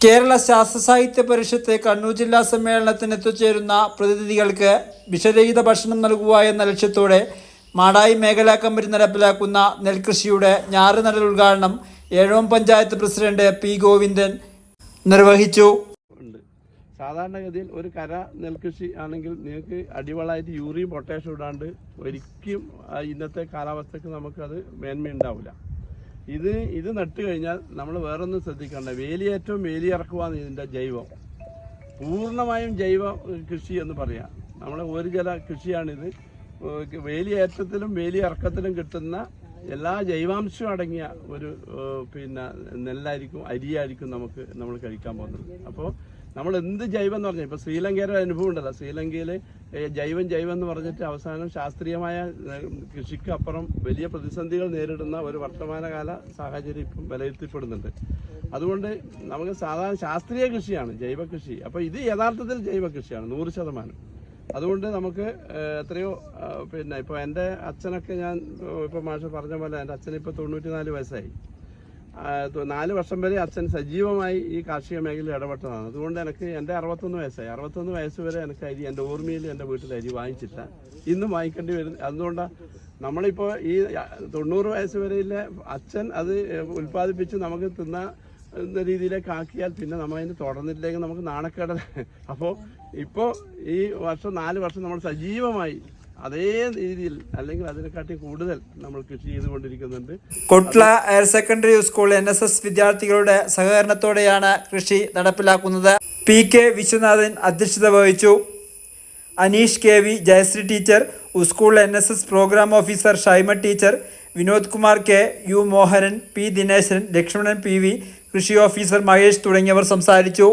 കേരള ശാസ്ത്ര സാഹിത്യ പരിഷത്ത് കണ്ണൂർ ജില്ലാ സമ്മേളനത്തിന് എത്തിച്ചേരുന്ന പ്രതിനിധികൾക്ക് വിഷരഹിത ഭക്ഷണം നൽകുക എന്ന ലക്ഷ്യത്തോടെ മാടായി മേഖലാ കമ്മിറ്റി നടപ്പിലാക്കുന്ന നെൽകൃഷിയുടെ ഞാറ് നടൽ ഉദ്ഘാടനം ഏഴോം പഞ്ചായത്ത് പ്രസിഡന്റ് പി ഗോവിന്ദൻ നിർവഹിച്ചു. സാധാരണഗതിയിൽ ഒരു കര നെൽകൃഷി ആണെങ്കിൽ നിങ്ങൾക്ക് അടിവളായിട്ട് യൂറിയും പൊട്ടാഷ്യം ഇടാണ്ട് ഒരിക്കലും ഇന്നത്തെ കാലാവസ്ഥക്ക് നമുക്കത് മേന്മ ഉണ്ടാവില്ല ഇത് ഇത് നട്ട് കഴിഞ്ഞാൽ നമ്മൾ വേറൊന്നും ശ്രദ്ധിക്കേണ്ട. വേലിയേറ്റവും വേലിയിറക്കുവാന്ന് ഇതിന്റെ ജൈവം. പൂർണമായും ജൈവ കൃഷി എന്ന് പറയാം. നമ്മൾ ഒരു ജല കൃഷിയാണിത്. വേലിയേറ്റത്തിലും വേലിയേറ്റത്തിലും വേലിയിറക്കത്തിലും കിട്ടുന്ന എല്ലാ ജൈവാംശവും അടങ്ങിയ ഒരു പിന്നെ നെല്ലായിരിക്കും അരിയായിരിക്കും നമുക്ക് നമ്മൾ കഴിക്കാൻ പോകുന്നത്. അപ്പോൾ നമ്മൾ എന്ത് ജൈവം എന്ന് പറഞ്ഞാൽ ഇപ്പോൾ ശ്രീലങ്കയുടെ അനുഭവം ഉണ്ടല്ലോ. ശ്രീലങ്കയിൽ ജൈവം ജൈവം എന്ന് പറഞ്ഞിട്ട് അവസാനം ശാസ്ത്രീയമായ കൃഷിക്ക് അപ്പുറം വലിയ പ്രതിസന്ധികൾ നേരിടുന്ന ഒരു വർത്തമാനകാല സാഹചര്യം ഇപ്പം വിലയിരുത്തപ്പെടുന്നുണ്ട്. അതുകൊണ്ട് നമുക്ക് സാധാരണ ശാസ്ത്രീയ കൃഷിയാണ് ജൈവ കൃഷി. അപ്പോൾ ഇത് യഥാർത്ഥത്തിൽ ജൈവ കൃഷിയാണ് നൂറ് ശതമാനം. അതുകൊണ്ട് നമുക്ക് എത്രയോ പിന്നെ ഇപ്പോൾ എന്റെ അച്ഛനൊക്കെ ഞാൻ ഇപ്പോൾ മാഷ പറഞ്ഞ പോലെ എന്റെ അച്ഛൻ ഇപ്പോൾ തൊണ്ണൂറ്റി നാല് വയസ്സായി നാല് വർഷം വരെ അച്ഛൻ സജീവമായി ഈ കാർഷിക മേഖലയിൽ ഇടപെട്ടതാണ്. അതുകൊണ്ട് എനിക്ക് എന്റെ അറുപത്തൊന്ന് വയസ്സായി. അറുപത്തൊന്ന് വയസ്സ് വരെ എനിക്ക് അരി എന്റെ ഓർമ്മയിൽ എന്റെ വീട്ടിൽ അരി വാങ്ങിച്ചില്ല. ഇന്നും വാങ്ങിക്കേണ്ടി വരുന്നു അതുകൊണ്ടാണ് നമ്മളിപ്പോൾ ഈ തൊണ്ണൂറ് വയസ്സ് വരെയിലെ അച്ഛൻ അത് ഉൽപ്പാദിപ്പിച്ച് നമുക്ക് തിന്ന എന്ന രീതിയിലേക്ക് ആക്കിയാൽ പിന്നെ നമ്മൾ അതിന് തുടർന്നിട്ടില്ലെങ്കിൽ നമുക്ക് നാണക്കേട. അപ്പോൾ ഇപ്പോൾ ഈ വർഷം നാല് വർഷം നമ്മൾ സജീവമായി അതേ രീതിയിൽ അല്ലെങ്കിൽ അതിനെക്കാട്ടി കൂടുതൽ നമ്മൾ കൃഷി ചെയ്തുകൊണ്ടിരിക്കുന്നുണ്ട്. Kottila higher secondary school N S S വിദ്യാർത്ഥികളുടെ സഹകരണത്തോടെയാണ് കൃഷി നടപ്പിലാക്കുന്നത്. പി കെ വിശ്വനാഥൻ അധ്യക്ഷത വഹിച്ചു. Aneesh K V Jayasree teacher school N S S programme officer Shaima teacher Vinod Kumar K U Mohanan P Dineshan Lakshmanan P V കൃഷി officer Mahesh തുടങ്ങിയവർ സംസാരിച്ചു.